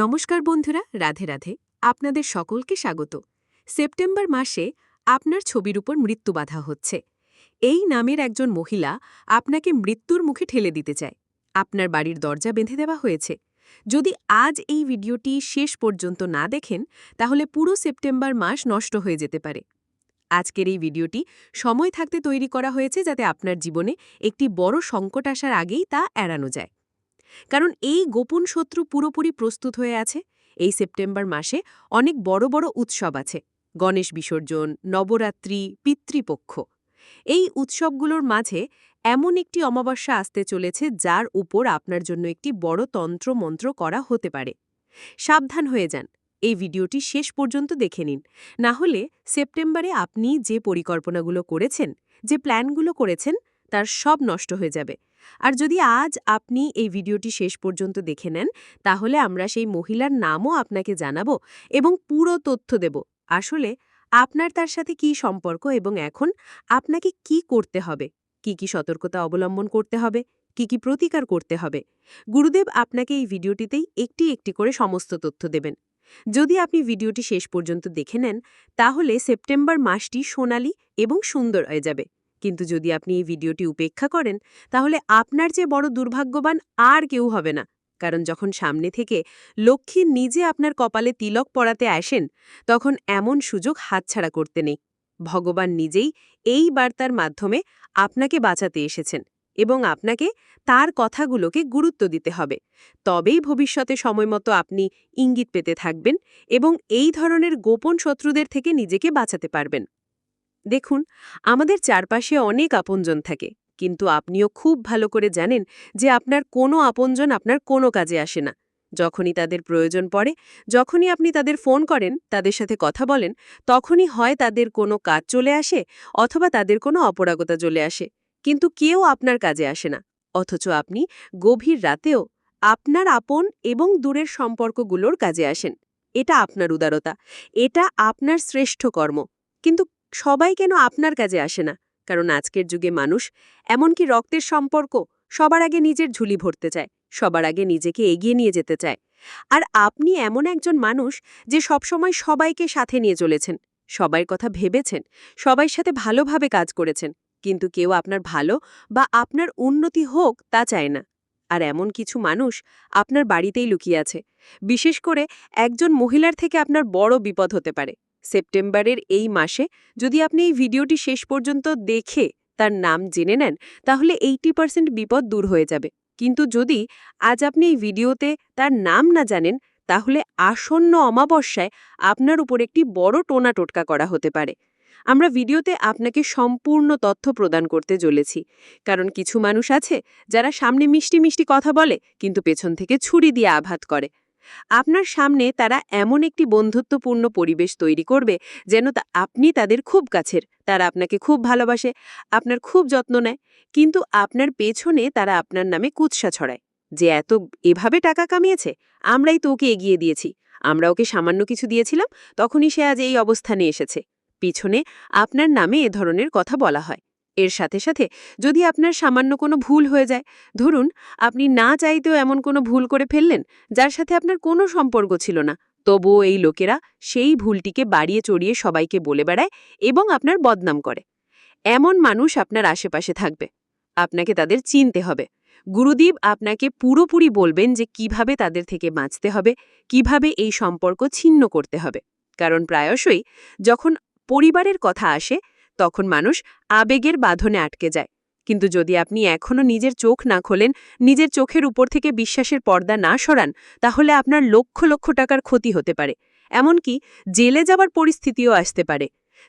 নমস্কার বন্ধুরা, রাধে রাধে। আপনাদের সকলকে স্বাগত। সেপ্টেম্বর মাসে আপনার ছবির উপর মৃত্যু বাধা হচ্ছে। এই নামের একজন মহিলা আপনাকে মৃত্যুর মুখে ঠেলে দিতে চায়। আপনার বাড়ির দরজা বেঁধে দেওয়া হয়েছে। যদি আজ এই ভিডিওটি শেষ পর্যন্ত না দেখেন, তাহলে পুরো সেপ্টেম্বর মাস নষ্ট হয়ে যেতে পারে। আজকের এই ভিডিওটি সময় থাকতে তৈরি করা হয়েছে যাতে আপনার জীবনে একটি বড় সংকট আসার আগেই তা এড়ানো যায়। কারণ এই গোপন শত্রু পুরোপুরি প্রস্তুত হয়ে আছে। এই সেপ্টেম্বর মাসে অনেক বড় বড় উৎসব আছে। গণেশ বিসর্জন, নবরাত্রি, পিতৃপক্ষ। এই উৎসবগুলোর মাঝে এমন একটি অমাবস্যা আসতে চলেছে যার উপর আপনার জন্য একটি বড় তন্ত্র মন্ত্র করা হতে পারে। সাবধান হয়ে যান। এই ভিডিওটি শেষ পর্যন্ত দেখে নিন। না হলে সেপ্টেম্বরে আপনি যে পরিকল্পনাগুলো করেছেন, যে প্ল্যানগুলো করেছেন, তার সব নষ্ট হয়ে যাবে। আর যদি আজ আপনি এই ভিডিওটি শেষ পর্যন্ত দেখে নেন, তাহলে আমরা সেই মহিলার নামও আপনাকে জানাব এবং পুরো তথ্য দেব। আসলে আপনার তার সাথে কি সম্পর্ক এবং এখন আপনাকে কি করতে হবে? কি কি সতর্কতা অবলম্বন করতে হবে? কি কি প্রতিকার করতে হবে? গুরুদেব আপনাকে এই ভিডিওটিতেই একটি একটি করে সমস্ত তথ্য দেবেন। যদি আপনি ভিডিওটি শেষ পর্যন্ত দেখে নেন, তাহলে সেপ্টেম্বর মাসটি সোনালি এবং সুন্দর হয়ে যাবে। কিন্তু যদি আপনি এই ভিডিওটি উপেক্ষা করেন, তাহলে আপনার যে বড় দুর্ভাগ্যবান আর কেউ হবে না। কারণ যখন সামনে থেকে লক্ষ্মী নিজে আপনার কপালে তিলক পড়াতে আসেন, তখন এমন সুযোগ হাতছাড়া করতে নেই। ভগবান নিজেই এই বার্তার মাধ্যমে আপনাকে বাঁচাতে এসেছেন এবং আপনাকে তার কথাগুলোকে গুরুত্ব দিতে হবে। তবেই ভবিষ্যতে সময়মতো আপনি ইঙ্গিত পেতে থাকবেন এবং এই ধরনের গোপন শত্রুদের থেকে নিজেকে বাঁচাতে পারবেন। দেখুন, আমাদের চারপাশে অনেক আপনজন থাকে, কিন্তু আপনিও খুব ভালো করে জানেন যে আপনার কোনো আপনজন আপনার কোনো কাজে আসে না। যখনই তাদের প্রয়োজন পড়ে, যখনই আপনি তাদের ফোন করেন, তাদের সাথে কথা বলেন, তখনই হয় তাদের কোনো কাজ চলে আসে অথবা তাদের কোনো অপরাগতা চলে আসে। কিন্তু কেউ আপনার কাজে আসে না, অথচ আপনি গভীর রাতেও আপনার আপন এবং দূরের সম্পর্কগুলোর কাজে আসেন। এটা আপনার উদারতা, এটা আপনার শ্রেষ্ঠ কর্ম। কিন্তু সবাই কেন আপনার কাজে আসে না? কারণ আজকের যুগে মানুষ, এমনকি রক্তের সম্পর্ক, সবার আগে নিজের ঝুলি ভরতে চায়, সবার আগে নিজেকে এগিয়ে নিয়ে যেতে চায়। আর আপনি এমন একজন মানুষ যে সবসময় সবাইকে সাথে নিয়ে চলেছেন সবাই কথা ভেবেছেন, সবাই সাথে ভালোভাবে কাজ করেছেন, কিন্তু কেউ আপনার ভালো বা আপনার উন্নতি হোক তা চায় না। আর এমন কিছু মানুষ আপনার বাড়িতেই লুকিয়ে আছে, বিশেষ করে একজন মহিলার থেকে আপনার বড় বিপদ হতে পারে। সেপ্টেম্বরের এই মাসে যদি আপনি এই ভিডিওটি শেষ পর্যন্ত দেখে তার নাম জেনে নেন, তাহলে এইটি পার্সেন্ট বিপদ দূর হয়ে যাবে। কিন্তু যদি আজ আপনি এই ভিডিওতে তার নাম না জানেন, তাহলে আসন্ন অমাবস্যায় আপনার উপর একটি বড় টোনা টোটকা করা হতে পারে। আমরা ভিডিওতে আপনাকে সম্পূর্ণ তথ্য প্রদান করতে চলেছি, কারণ কিছু মানুষ আছে যারা সামনে মিষ্টি মিষ্টি কথা বলে, কিন্তু পেছন থেকে ছুরি দিয়ে আঘাত করে। আপনার সামনে তারা এমন একটি বন্ধুত্বপূর্ণ পরিবেশ তৈরি করবে যেন আপনি তাদের খুব কাছের। তারা আপনাকে খুব ভালোবাসে, আপনার খুব যত্ন নেয়, কিন্তু আপনার পেছনে তারা আপনার নামে কুৎসা ছড়ায়। যে এত এভাবে টাকা কামিয়েছে, আমরাই তো ওকে এগিয়ে দিয়েছি। আমরা ওকে সামান্য কিছু দিয়েছিলাম, তখনই সে আজ এই অবস্থানে এসেছে। পিছনে আপনার নামে এ ধরনের কথা বলা হয়। এর সাথে সাথে যদি আপনার সামান্য কোনো ভুল হয়ে যায়, ধরুন আপনি না চাইতেও এমন কোনো ভুল করে ফেললেন যার সাথে আপনার কোনো সম্পর্ক ছিল না, তবুও এই লোকেরা সেই ভুলটিকে বাড়িয়ে চড়িয়ে সবাইকে বলে বেড়ায় এবং আপনার বদনাম করে। এমন মানুষ আপনার আশেপাশে থাকবে। আপনাকে তাদের চিনতে হবে। গুরুদেব আপনাকে পুরোপুরি বলবেন যে কীভাবে তাদের থেকে বাঁচতে হবে, কীভাবে এই সম্পর্ক ছিন্ন করতে হবে। কারণ প্রায়শই যখন পরিবারের কথা আসে তখন মানুষ আবেগের বাঁধনে আটকে যায়। কিন্তু যদি আপনি এখনও নিজের চোখ না খোলেন, নিজের চোখের উপর থেকে বিশ্বাসের পর্দা না সরান, তাহলে আপনার লক্ষ লক্ষ টাকার ক্ষতি হতে পারে। এমনকি জেলে যাবার পরিস্থিতিও আসতে পারে।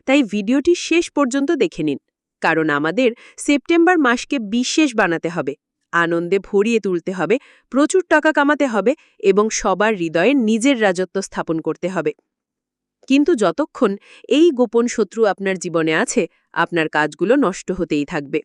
তাই ভিডিওটি শেষ পর্যন্ত দেখে নিন, কারণ আমাদের সেপ্টেম্বর মাসকে বিশেষ বানাতে হবে, আনন্দে ভরিয়ে তুলতে হবে, প্রচুর টাকা কামাতে হবে এবং সবার হৃদয়ে নিজের রাজত্ব স্থাপন করতে হবে। কিন্তু যতক্ষণ এই গোপন শত্রু আপনার জীবনে আছে, আপনার কাজগুলো নষ্ট হতেই থাকবে।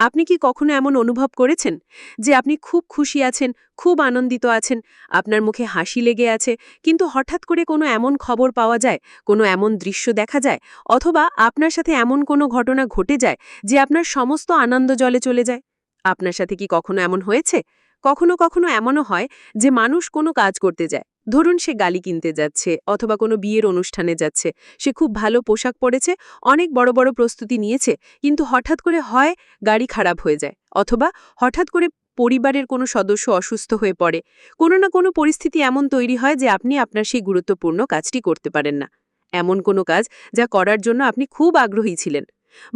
আপনি কি কখনো এমন অনুভব করেছেন যে আপনি খুব খুশি আছেন, খুব আনন্দিত আছেন, আপনার মুখে হাসি লেগে আছে, কিন্তু হঠাৎ করে কোনো এমন খবর পাওয়া যায়, কোনো এমন দৃশ্য দেখা যায়, অথবা আপনার সাথে এমন কোনো ঘটনা ঘটে যায় যে আপনার সমস্ত আনন্দ জলে চলে যায়? আপনার সাথে কি কখনো এমন হয়েছে? কখনো কখনো এমনও হয় যে মানুষ কোনো কাজ করতে যায়। ধরুন সে গালি কিনতে যাচ্ছে অথবা কোনো বিয়ের অনুষ্ঠানে যাচ্ছে। সে খুব ভালো পোশাক পরেছে, অনেক বড় বড় প্রস্তুতি নিয়েছে, কিন্তু হঠাৎ করে হয় গাড়ি খারাপ হয়ে যায় অথবা হঠাৎ করে পরিবারের কোনো সদস্য অসুস্থ হয়ে পড়ে। কোনো না কোনো পরিস্থিতি এমন তৈরি হয় যে আপনি আপনার সেই গুরুত্বপূর্ণ কাজটি করতে পারেন না। এমন কোনো কাজ যা করার জন্য আপনি খুব আগ্রহী ছিলেন।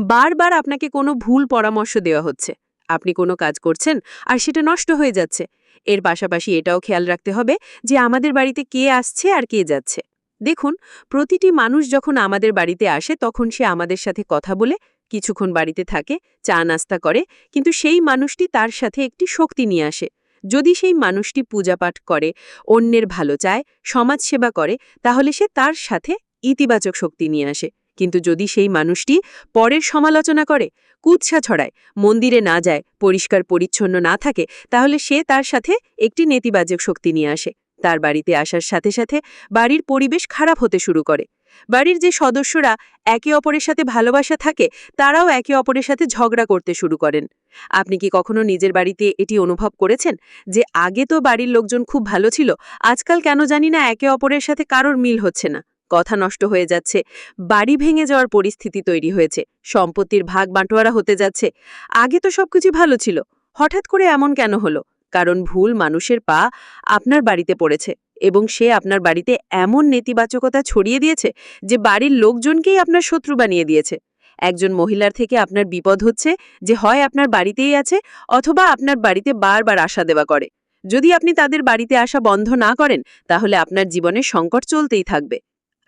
বারবার আপনাকে কোনো ভুল পরামর্শ দেওয়া হচ্ছে। আপনি কোনো কাজ করছেন আর সেটা নষ্ট হয়ে যাচ্ছে। এর পাশাপাশি এটাও খেয়াল রাখতে হবে যে আমাদের বাড়িতে কে আসছে আর কে যাচ্ছে। দেখুন, প্রতিটি মানুষ যখন আমাদের বাড়িতে আসে তখন সে আমাদের সাথে কথা বলে, কিছুক্ষণ বাড়িতে থাকে, চা নাস্তা করে, কিন্তু সেই মানুষটি তার সাথে একটি শক্তি নিয়ে আসে। যদি সেই মানুষটি পূজাপাঠ করে, অন্যের ভালো চায়, সমাজসেবা করে, তাহলে সে তার সাথে ইতিবাচক শক্তি নিয়ে আসে। কিন্তু যদি সেই মানুষটি পরের সমালোচনা করে, কুৎসা ছড়ায়, মন্দিরে না যায়, পরিষ্কার পরিচ্ছন্ন না থাকে, তাহলে সে তার সাথে একটি নেতিবাচক শক্তি নিয়ে আসে। তার বাড়িতে আসার সাথে সাথে বাড়ির পরিবেশ খারাপ হতে শুরু করে। বাড়ির যে সদস্যরা একে অপরের সাথে ভালোবাসা থাকে, তারাও একে অপরের সাথে ঝগড়া করতে শুরু করেন। আপনি কি কখনো নিজের বাড়িতে এটি অনুভব করেছেন? যে আগে তো বাড়ির লোকজন খুব ভালো ছিল, আজকাল কেন জানি না একে অপরের সাথে কারোর মিল হচ্ছে না। কথা নষ্ট হয়ে যাচ্ছে। বাড়ি ভেঙে যাওয়ার পরিস্থিতি তৈরি হয়েছে। সম্পত্তির ভাগ বাঁটোয়ারা হতে যাচ্ছে। আগে তো সবকিছু ভালো ছিল। হঠাৎ করে এমন কেন হলো? কারণ ভুল মানুষের পা আপনার বাড়িতে পড়েছে এবং সে আপনার বাড়িতে এমন নেতিবাচকতা ছড়িয়ে দিয়েছে যে বাড়ির লোকজনকেই আপনার শত্রু বানিয়ে দিয়েছে। একজন মহিলার থেকে আপনার বিপদ হচ্ছে যে হয় আপনার বাড়িতেই আছে অথবা আপনার বাড়িতে বারবার আশা দেওয়া করে। যদি আপনি তাদের বাড়িতে আসা বন্ধ না করেন, তাহলে আপনার জীবনে সংকট চলতেই থাকবে।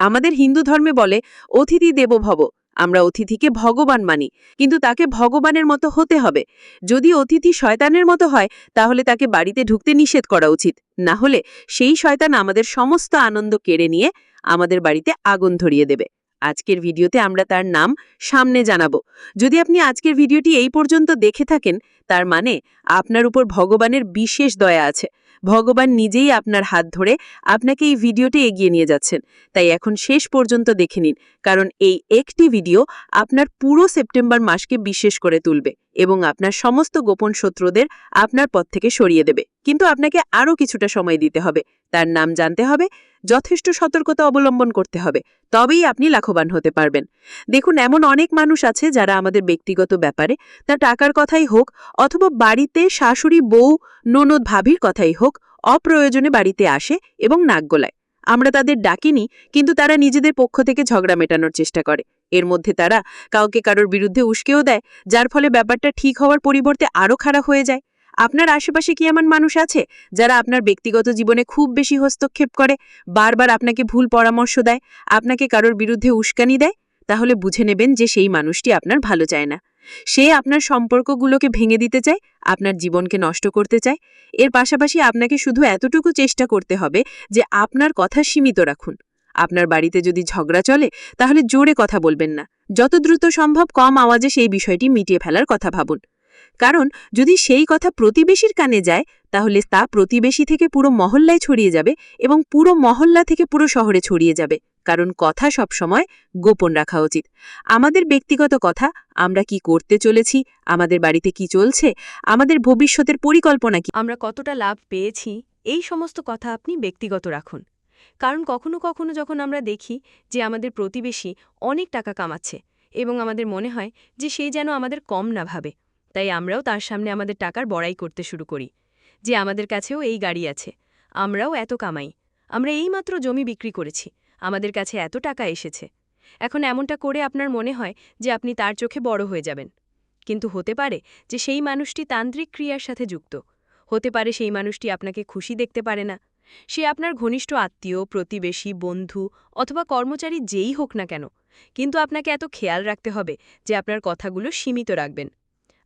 আমাদের হিন্দু ধর্মে বলে, অতিথি দেব ভব আমরা অতিথিকে ভগবান মানি। কিন্তু তাকে ভগবানের মতো হতে হবে। যদি অতিথি শয়তানের মতো হয়, তাহলে তাকে বাড়িতে ঢুকতে নিষেধ করা উচিত। না হলে সেই শয়তান আমাদের সমস্ত আনন্দ কেড়ে নিয়ে আমাদের বাড়িতে আগুন ধরিয়ে দেবে। আজকের ভিডিওতে আমরা তার নাম সামনে জানাব। যদি আপনি আজকের ভিডিওটি এই পর্যন্ত দেখে থাকেন, তার মানে আপনার উপর ভগবানের বিশেষ দয়া আছে। ভগবান নিজেই আপনার হাত ধরে আপনাকে এই ভিডিওটি এগিয়ে নিয়ে যাচ্ছেন। তাই এখন শেষ পর্যন্ত দেখে নিন, কারণ এই একটি ভিডিও আপনার পুরো সেপ্টেম্বর মাসকে বিশেষ করে তুলবে এবং আপনার সমস্ত গোপন শত্রুদের আপনার পথ থেকে সরিয়ে দেবে। কিন্তু আপনাকে আরও কিছুটা সময় দিতে হবে। তার নাম জানতে হবে যথেষ্ট সতর্কতা অবলম্বন করতে হবে, তবেই আপনি লাভবান হতে পারবেন। দেখুন, এমন অনেক মানুষ আছে যারা আমাদের ব্যক্তিগত ব্যাপারে, তা টাকার কথাই হোক অথবা বাড়িতে শাশুড়ি, বউ, ননদ, ভাবির কথাই হোক, অপ্রয়োজনে বাড়িতে আসে এবং নাক গোলায়। আমরা তাদের ডাকিনি, কিন্তু তারা নিজেদের পক্ষ থেকে ঝগড়া মেটানোর চেষ্টা করে। এর মধ্যে তারা কাউকে কারোর বিরুদ্ধে উস্কেও দেয়, যার ফলে ব্যাপারটা ঠিক হওয়ার পরিবর্তে আরও খারাপ হয়ে যায়। আপনার আশেপাশে কি এমন মানুষ আছে যারা আপনার ব্যক্তিগত জীবনে খুব বেশি হস্তক্ষেপ করে, বারবার আপনাকে ভুল পরামর্শ দেয়, আপনাকে কারোর বিরুদ্ধে উস্কানি দেয়? তাহলে বুঝে নেবেন যে সেই মানুষটি আপনার ভালো চায় না। সে আপনার সম্পর্কগুলোকে ভেঙে দিতে চায়, আপনার জীবনকে নষ্ট করতে চায়। এর পাশাপাশি আপনাকে শুধু এতটুকু চেষ্টা করতে হবে যে আপনার কথা সীমিত রাখুন। আপনার বাড়িতে যদি ঝগড়া চলে, তাহলে জোরে কথা বলবেন না। যত দ্রুত সম্ভব কম আওয়াজে সেই বিষয়টি মিটিয়ে ফেলার কথা ভাবুন। কারণ যদি সেই কথা প্রতিবেশীর কানে যায়, তাহলে তা প্রতিবেশী থেকে পুরো মহল্লায় ছড়িয়ে যাবে এবং পুরো মহল্লা থেকে পুরো শহরে ছড়িয়ে যাবে, কারণ কথা সবসময় গোপন রাখা উচিত। আমাদের ব্যক্তিগত কথা, আমরা কি করতে চলেছি, আমাদের বাড়িতে কি চলছে, আমাদের ভবিষ্যতের পরিকল্পনা কি? আমরা কতটা লাভ পেয়েছি, এই সমস্ত কথা আপনি ব্যক্তিগত রাখুন। কারণ কখনো কখনো যখন আমরা দেখি যে আমাদের প্রতিবেশী অনেক টাকা কামাচ্ছে এবং আমাদের মনে হয় যে সেই যেন আমাদের কম না ভাবে তাই আমরাও তার সামনে আমাদের টাকার বড়াই করতে শুরু করি, যে আমাদের কাছেও এই গাড়ি আছে। আমরাও এত কামাই। আমরা এইমাত্র জমি বিক্রি করেছি। আমাদের কাছে এত টাকা এসেছে। এখন এমনটা করে আপনার মনে হয় যে আপনি তার চোখে বড় হয়ে যাবেন। কিন্তু হতে পারে যে সেই মানুষটি তান্ত্রিক ক্রিয়ার সাথে যুক্ত। হতে পারে সেই মানুষটি আপনাকে খুশি দেখতে পারে না। সে আপনার ঘনিষ্ঠ আত্মীয়, প্রতিবেশী, বন্ধু অথবা কর্মচারী যেই হোক না কেন। কিন্তু আপনাকে এত খেয়াল রাখতে হবে যে আপনার কথাগুলো সীমিত রাখবেন।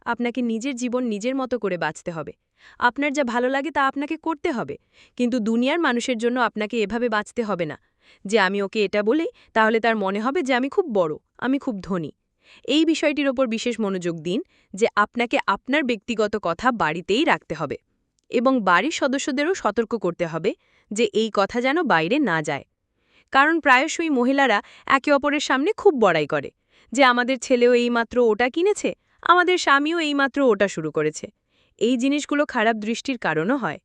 আপনাকে নিজের জীবন নিজের মতো করে বাঁচতে হবে। আপনার যা ভালো লাগে তা আপনাকে করতে হবে। কিন্তু দুনিয়ার মানুষের জন্য আপনাকে এভাবে বাঁচতে হবে না। যে আমি ওকে এটা বলি, তাহলে তার মনে হবে যে আমি খুব বড়, আমি খুব ধনী। এই বিষয়টির ওপর বিশেষ মনোযোগ দিন যে আপনাকে আপনার ব্যক্তিগত কথা বাড়িতেই রাখতে হবে এবং বাড়ির সদস্যদেরও সতর্ক করতে হবে যে এই কথা যেন বাইরে না যায়। কারণ প্রায়শই মহিলারা একে অপরের সামনে খুব বড়াই করে যে আমাদের ছেলেও এইমাত্র ওটা কিনেছে আমাদের স্বামীও এইমাত্র ওটা শুরু করেছে। এই জিনিসগুলো খারাপ দৃষ্টির কারণও হয়।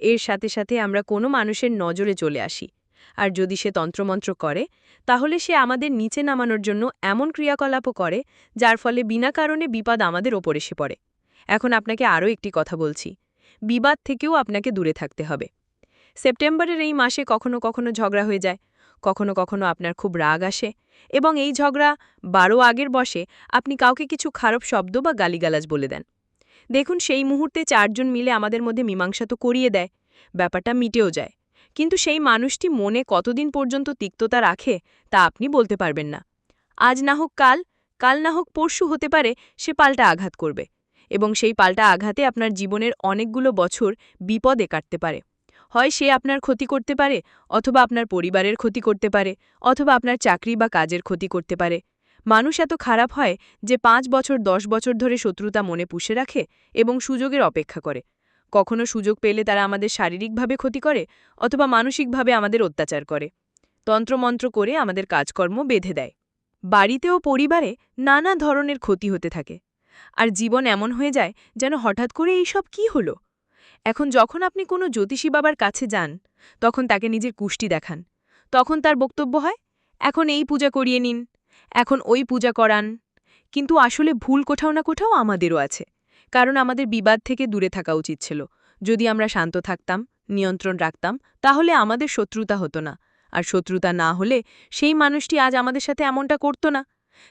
এর সাথে সাথে আমরা কোনো মানুষের নজরে চলে আসি। আর যদি সে তন্ত্রমন্ত্র করে, তাহলে সে আমাদের নিচে নামানোর জন্য এমন ক্রিয়াকলাপও করে, যার ফলে বিনা কারণে বিপদ আমাদের ওপর এসে পড়ে। এখন আপনাকে আরও একটি কথা বলছি। বিবাদ থেকেও আপনাকে দূরে থাকতে হবে। সেপ্টেম্বরের এই মাসে কখনো কখনো ঝগড়া হয়ে যায়। কখনো কখনো আপনার খুব রাগ আসে এবং এই ঝগড়া বারো আগের বসে আপনি কাউকে কিছু খারাপ শব্দ বা গালিগালাজ বলে দেন। দেখুন, সেই মুহূর্তে চারজন মিলে আমাদের মধ্যে মীমাংসা তো করিয়ে দেয়, ব্যাপারটা মিটেও যায়। কিন্তু সেই মানুষটি মনে কতদিন পর্যন্ত তিক্ততা রাখে তা আপনি বলতে পারবেন না। আজ না হোক কাল কাল না হোক পরশু হতে পারে সে পাল্টা আঘাত করবে এবং সেই পাল্টা আঘাতে আপনার জীবনের অনেকগুলো বছর বিপদে কাটতে পারে। হয় সে আপনার ক্ষতি করতে পারে, অথবা আপনার পরিবারের ক্ষতি করতে পারে, অথবা আপনার চাকরি বা কাজের ক্ষতি করতে পারে। মানুষ এত খারাপ হয় যে পাঁচ বছর, দশ বছর ধরে শত্রুতা মনে পুষে রাখে এবং সুযোগের অপেক্ষা করে। কখনো সুযোগ পেলে তারা আমাদের শারীরিকভাবে ক্ষতি করে, অথবা মানসিকভাবে আমাদের অত্যাচার করে। তন্ত্রমন্ত্র করে আমাদের কাজকর্ম বেঁধে দেয়। বাড়িতে ও পরিবারে নানা ধরনের ক্ষতি হতে থাকে। আর জীবন এমন হয়ে যায় যেন হঠাৎ করে এইসব কি হলো? এখন যখন আপনি কোনো জ্যোতিষী বাবার কাছে যান, তখন তাকে নিজের কুষ্টি দেখান। তখন তার বক্তব্য হয়, এখন এই পূজা করিয়ে নিন, এখন ওই পূজা করান। কিন্তু আসলে ভুল কোথাও না কোথাও আমাদেরও আছে। কারণ আমাদের বিবাদ থেকে দূরে থাকা উচিত ছিল। যদি আমরা শান্ত থাকতাম, নিয়ন্ত্রণ রাখতাম, তাহলে আমাদের শত্রুতা হতো না। আর শত্রুতা না হলে সেই মানুষটি আজ আমাদের সাথে এমনটা করত না।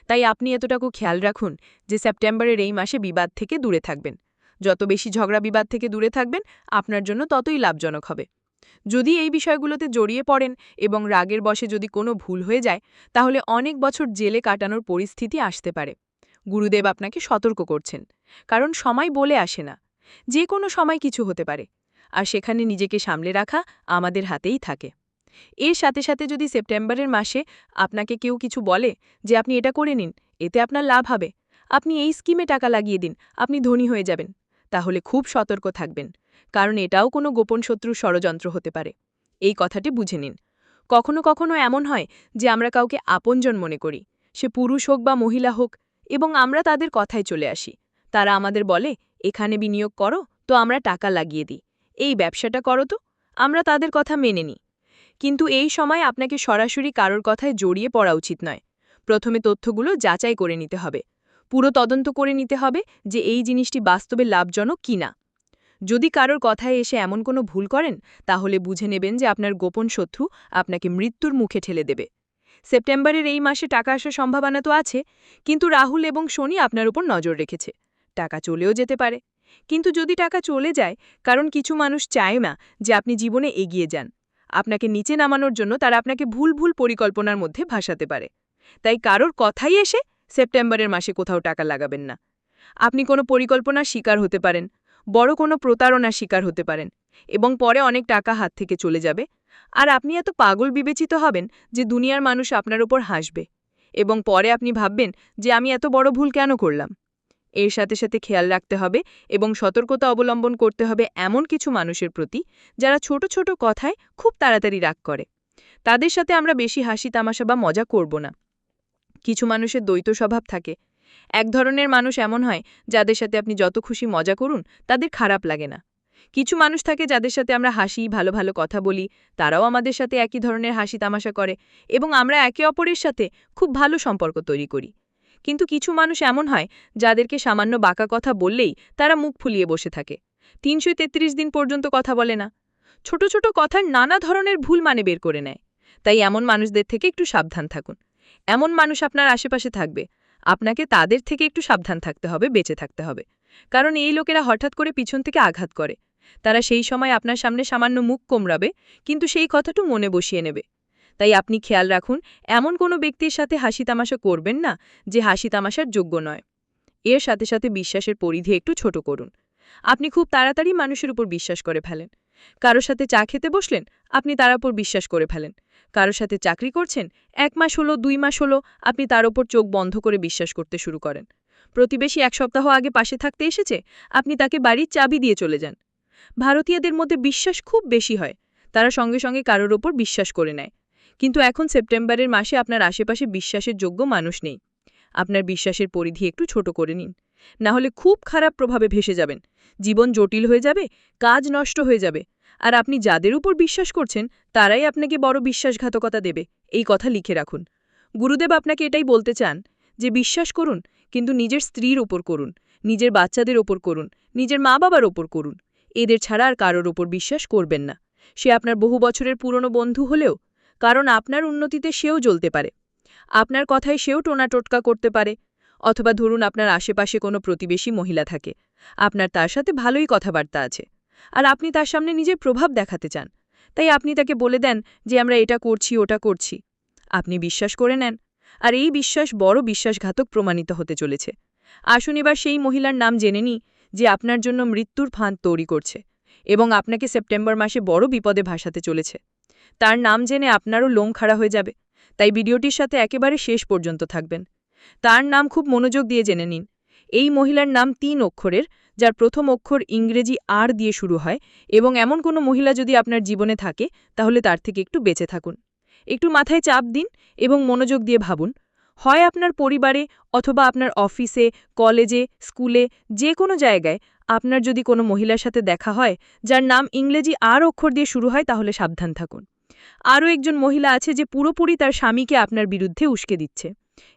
তাই আপনি এতটাকু খেয়াল রাখুন যে সেপ্টেম্বরের এই মাসে বিবাদ থেকে দূরে থাকবেন। যত বেশি ঝগড়া বিবাদ থেকে দূরে থাকবেন, আপনার জন্য ততই লাভজনক হবে। যদি এই বিষয়গুলোতে জড়িয়ে পড়েন এবং রাগের বসে যদি কোনো ভুল হয়ে যায়, তাহলে অনেক বছর জেলে কাটানোর পরিস্থিতি আসতে পারে। গুরুদেব আপনাকে সতর্ক করছেন, কারণ সময় বলে আসে না। যে কোনো সময় কিছু হতে পারে, আর সেখানে নিজেকে সামলে রাখা আমাদের হাতেই থাকে। এর সাথে সাথে যদি সেপ্টেম্বরের মাসে আপনাকে কেউ কিছু বলে যে, আপনি এটা করে নিন, এতে আপনার লাভ হবে। আপনি এই স্কিমে টাকা লাগিয়ে দিন, আপনি ধনী হয়ে যাবেন। তাহলে খুব সতর্ক থাকবেন, কারণ এটাও কোনো গোপন শত্রুর ষড়যন্ত্র হতে পারে। এই কথাটি বুঝে নিন। কখনো কখনো এমন হয় যে আমরা কাউকে আপনজন মনে করি, সে পুরুষ হোক বা মহিলা হোক, এবং আমরা তাদের কথায় চলে আসি। তারা আমাদের বলে, এখানে বিনিয়োগ করো, তো আমরা টাকা লাগিয়ে দিই। এই ব্যবসাটা করো তো, আমরা তাদের কথা মেনে নিই। কিন্তু এই সময় আপনাকে সরাসরি কারোর কথায় জড়িয়ে পড়া উচিত নয়। প্রথমে তথ্যগুলো যাচাই করে নিতে হবে। পুরো তদন্ত করে নিতে হবে যে এই জিনিসটি বাস্তবে লাভজনক কিনা। যদি কারোর কথায় এসে এমন কোনো ভুল করেন, তাহলে বুঝে নেবেন যে আপনার গোপন শত্রু আপনাকে মৃত্যুর মুখে ঠেলে দেবে। সেপ্টেম্বরের এই মাসে টাকা আসার সম্ভাবনা তো আছে, কিন্তু রাহুল এবং শনি আপনার উপর নজর রেখেছে। টাকা চলেও যেতে পারে। কিন্তু যদি টাকা চলে যায়, কারণ কিছু মানুষ চায় না যে আপনি জীবনে এগিয়ে যান। আপনাকে নিচে নামানোর জন্য তারা আপনাকে ভুল ভুল পরিকল্পনার মধ্যে ভাসাতে পারে। তাই কারোর কথাই এসে সেপ্টেম্বরের মাসে কোথাও টাকা লাগাবেন না। আপনি কোনো পরিকল্পনার শিকার হতে পারেন, বড় কোনো প্রতারণার শিকার হতে পারেন এবং পরে অনেক টাকা হাত থেকে চলে যাবে। আর আপনি এত পাগল বিবেচিত হবেন যে দুনিয়ার মানুষ আপনার ওপর হাসবে এবং পরে আপনি ভাববেন যে আমি এত বড় ভুল কেন করলাম। এর সাথে সাথে খেয়াল রাখতে হবে এবং সতর্কতা অবলম্বন করতে হবে এমন কিছু মানুষের প্রতি যারা ছোট ছোট কথায় খুব তাড়াতাড়ি রাগ করে। তাদের সাথে আমরা বেশি হাসি তামাশা বা মজা করব না। কিছু মানুষের দ্বৈত স্বভাব থাকে। এক ধরনের মানুষ এমন হয়, যাদের সাথে আপনি যত খুশি মজা করুন, তাদের খারাপ লাগে না। কিছু মানুষ থাকে যাদের সাথে আমরা হাসি, ভালো ভালো কথা বলি, তারাও আমাদের সাথে একই ধরনের হাসি তামাশা করে এবং আমরা একে অপরের সাথে খুব ভালো সম্পর্ক তৈরি করি। কিন্তু কিছু মানুষ এমন হয়, যাদেরকে সামান্য বাঁকা কথা বললেই তারা মুখ ফুলিয়ে বসে থাকে। তিনশো তেত্রিশ দিন পর্যন্ত কথা বলে না। ছোট ছোট কথার নানা ধরনের ভুল মানে বের করে নেয়। তাই এমন মানুষদের থেকে একটু সাবধান থাকুন। এমন মানুষ আপনার আশেপাশে থাকবে। আপনাকে তাদের থেকে একটু সাবধান থাকতে হবে, বেঁচে থাকতে হবে। কারণ এই লোকেরা হঠাৎ করে পিছন থেকে আঘাত করে। তারা সেই সময় আপনার সামনে সামান্য মুখ কোমরাবে, কিন্তু সেই কথাটু মনে বসিয়ে নেবে। তাই আপনি খেয়াল রাখুন, এমন কোনো ব্যক্তির সাথে হাসি তামাশা করবেন না, যে হাসি তামাশার যোগ্য নয়। এর সাথে সাথে বিশ্বাসের পরিধি একটু ছোট করুন। আপনি খুব তাড়াতাড়ি মানুষের উপর বিশ্বাস করে ফেলেন। কারও সাথে চা খেতে বসলেন, আপনি তার উপর বিশ্বাস করে ফেলেন। কারোর সাথে চাকরি করছেন, এক মাস হলো, দুই মাস হলো, আপনি তার ওপর চোখ বন্ধ করে বিশ্বাস করতে শুরু করেন। প্রতিবেশী এক সপ্তাহ আগে পাশে থাকতে এসেছে, আপনি তাকে বাড়ির চাবি দিয়ে চলে যান। ভারতীয়দের মধ্যে বিশ্বাস খুব বেশি হয়, তারা সঙ্গে সঙ্গে কারোর ওপর বিশ্বাস করে নেয়। কিন্তু এখন সেপ্টেম্বরের মাসে আপনার আশেপাশে বিশ্বাসের যোগ্য মানুষ নেই। আপনার বিশ্বাসের পরিধি একটু ছোট করে নিন। না হলে খুব খারাপ প্রভাবে ভেসে যাবেন। জীবন জটিল হয়ে যাবে, কাজ নষ্ট হয়ে যাবে। আর আপনি যাদের উপর বিশ্বাস করছেন, তারাই আপনাকে বড় বিশ্বাসঘাতকতা দেবে। এই কথা লিখে রাখুন। গুরুদেব আপনাকে এটাই বলতে চান যে, বিশ্বাস করুন, কিন্তু নিজের স্ত্রীর ওপর করুন, নিজের বাচ্চাদের ওপর করুন, নিজের মা বাবার ওপর করুন। এদের ছাড়া আর কারোর ওপর বিশ্বাস করবেন না। সে আপনার বহু বছরের পুরনো বন্ধু হলেও, কারণ আপনার উন্নতিতে সেও জ্বলতে পারে। আপনার কথায় সেও টোনা টোটকা করতে পারে, অথবা ধরুন আপনার আশেপাশে কোনো প্রতিবেশী মহিলা থাকে। আপনার তার সাথে ভালোই কথাবার্তা আছে। আর আপনি তার সামনে নিজের প্রভাব দেখাতে চান। তাই আপনি তাকে বলে দেন যে আমরা এটা করছি, ওটা করছি। আপনি বিশ্বাস করে নেন। আর এই বিশ্বাস বড় বিশ্বাসঘাতক প্রমাণিত হতে চলেছে। আসুন এবার সেই মহিলার নাম জেনে নিই, যে আপনার জন্য মৃত্যুর ফাঁদ তৈরি করছে এবং আপনাকে সেপ্টেম্বর মাসে বড় বিপদে ভাসাতে চলেছে। তার নাম জেনে আপনারও লোম খাড়া হয়ে যাবে। তাই ভিডিওটির সাথে একেবারে শেষ পর্যন্ত থাকবেন। তার নাম খুব মনোযোগ দিয়ে জেনে নিন। এই মহিলার নাম তিন অক্ষরের যার প্রথম অক্ষর ইংরেজি আর দিয়ে শুরু হয় এবং এমন কোনো মহিলা যদি আপনার জীবনে থাকে, তাহলে তার থেকে একটু বেঁচে থাকুন। একটু মাথায় চাপ দিন এবং মনোযোগ দিয়ে ভাবুন, হয় আপনার পরিবারে অথবা আপনার অফিসে, কলেজে, স্কুলে, যে কোনো জায়গায় আপনার যদি কোনো মহিলার সাথে দেখা হয়, যার নাম ইংরেজি আর অক্ষর দিয়ে শুরু হয়, তাহলে সাবধান থাকুন। আরও একজন মহিলা আছে যে পুরোপুরি তার স্বামীকে আপনার বিরুদ্ধে উস্কে দিচ্ছে।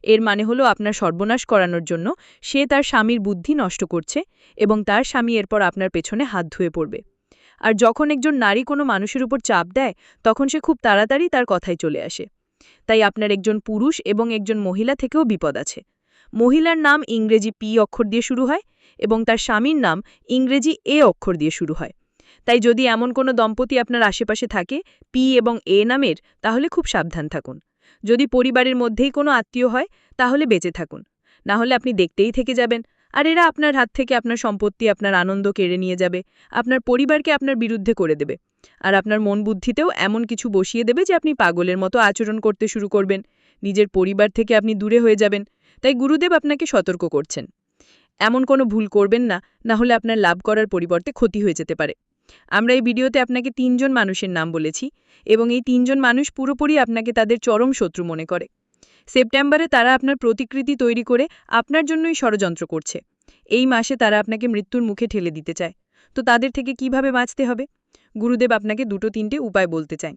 এর মানে হলো আপনার সর্বনাশ করানোর জন্য সে তার স্বামীর বুদ্ধি নষ্ট করছে এবং তার স্বামী এরপর আপনার পেছনে হাত ধুয়ে পড়বে। আর যখন একজন নারী কোনো মানুষের উপর চাপ দেয়, তখন সে খুব তাড়াতাড়ি তার কথায় চলে আসে। তাই আপনার একজন পুরুষ এবং একজন মহিলা থেকেও বিপদ আছে। মহিলার নাম ইংরেজি পি অক্ষর দিয়ে শুরু হয় এবং তার স্বামীর নাম ইংরেজি এ অক্ষর দিয়ে শুরু হয়। তাই যদি এমন কোনো দম্পতি আপনার আশেপাশে থাকে, পি এবং এ নামের, তাহলে খুব সাবধান থাকুন। যদি পরিবারের মধ্যেই কোনো আত্মীয় হয়, তাহলে বেঁচে থাকুন। না হলে আপনি দেখতেই থেকে যাবেন। আর এরা আপনার হাত থেকে আপনার সম্পত্তি, আপনার আনন্দ কেড়ে নিয়ে যাবে। আপনার পরিবারকে আপনার বিরুদ্ধে করে দেবে। আর আপনার মন বুদ্ধিতেও এমন কিছু বসিয়ে দেবে যে আপনি পাগলের মতো আচরণ করতে শুরু করবেন। নিজের পরিবার থেকে আপনি দূরে হয়ে যাবেন। তাই গুরুদেব আপনাকে সতর্ক করছেন। এমন কোনো ভুল করবেন না। না হলে আপনার লাভ করার পরিবর্তে ক্ষতি হয়ে যেতে পারে। আমরা এই ভিডিওতে আপনাকে তিনজন মানুষের নাম বলেছি এবং এই তিনজন মানুষ পুরোপুরি আপনাকে তাদের চরম শত্রু মনে করে। সেপ্টেম্বরে তারা আপনার প্রতিকৃতি তৈরি করে আপনার জন্যই ষড়যন্ত্র করছে। এই মাসে তারা আপনাকে মৃত্যুর মুখে ঠেলে দিতে চায়। তো তাদের থেকে কীভাবে বাঁচতে হবে? গুরুদেব আপনাকে দুটো তিনটে উপায় বলতে চায়।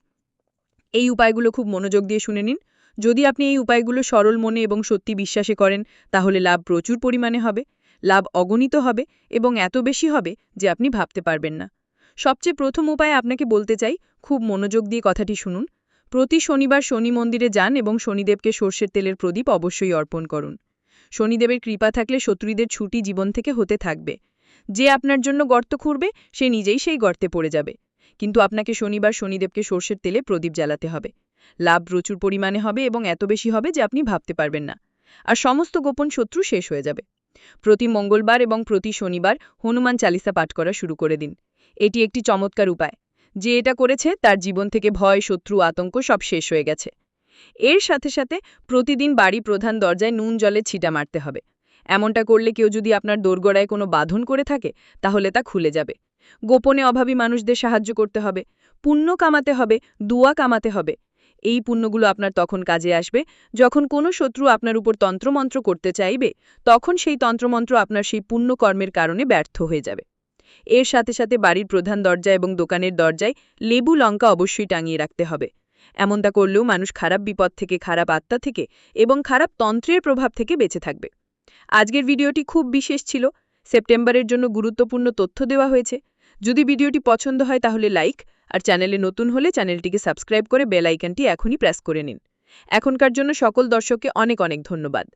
এই উপায়গুলো খুব মনোযোগ দিয়ে শুনে নিন। যদি আপনি এই উপায়গুলো সরল মনে এবং সত্যি বিশ্বাসে করেন, তাহলে লাভ প্রচুর পরিমাণে হবে, লাভ অগণিত হবে এবং এত বেশি হবে যে আপনি ভাবতে পারবেন না। সবচেয়ে প্রথম উপায় আপনাকে বলতে চাই, খুব মনোযোগ দিয়ে কথাটি শুনুন। প্রতি শনিবার শনি মন্দিরে যান এবং শনিদেবকে সর্ষের তেলের প্রদীপ অবশ্যই অর্পণ করুন। শনিদেবের কৃপা থাকলে শত্রুদের ছুটি জীবন থেকে হতে থাকবে। যে আপনার জন্য গর্ত খুঁড়বে, সে নিজেই সেই গর্তে পড়ে যাবে। কিন্তু আপনাকে শনিবার শনিদেবকে সর্ষের তেলে প্রদীপ জ্বালাতে হবে। লাভ প্রচুর পরিমাণে হবে এবং এত বেশি হবে যে আপনি ভাবতে পারবেন না। আর সমস্ত গোপন শত্রু শেষ হয়ে যাবে। প্রতি মঙ্গলবার এবং প্রতি শনিবার হনুমান চালিসা পাঠ করা শুরু করে দিন। এটি একটি চমৎকার উপায়। যে এটা করেছে, তার জীবন থেকে ভয়, শত্রু, আতঙ্ক সব শেষ হয়ে গেছে। এর সাথে সাথে প্রতিদিন বাড়ি প্রধান দরজায় নুন জলে ছিটা মারতে হবে। এমনটা করলে কেউ যদি আপনার দোরগোড়ায় কোনো বাঁধন করে থাকে, তাহলে তা খুলে যাবে। গোপনে অভাবী মানুষদের সাহায্য করতে হবে। পুণ্য কামাতে হবে, দুয়া কামাতে হবে। এই পুণ্যগুলো আপনার তখন কাজে আসবে। যখন কোনো শত্রু আপনার উপর তন্ত্রমন্ত্র করতে চাইবে, তখন সেই তন্ত্রমন্ত্র আপনার সেই পুণ্যকর্মের কারণে ব্যর্থ হয়ে যাবে। এর সাথে সাথে বাড়ির প্রধান দরজা এবং দোকানের দরজায় লেবু লঙ্কা অবশ্যই টাঙিয়ে রাখতে হবে। এমনটা করলেও মানুষ খারাপ বিপদ থেকে, খারাপ আত্মা থেকে এবং খারাপ তন্ত্রের প্রভাব থেকে বেঁচে থাকবে। আজকের ভিডিওটি খুব বিশেষ ছিল। সেপ্টেম্বরের জন্য গুরুত্বপূর্ণ তথ্য দেওয়া হয়েছে। যদি ভিডিওটি পছন্দ হয় তাহলে লাইক আর চ্যানেলে নতুন হলে চ্যানেলটিকে সাবস্ক্রাইব করে বেল আইকনটি এখনই প্রেস করে নিন। এখনকার জন্য সকল দর্শককে অনেক অনেক ধন্যবাদ।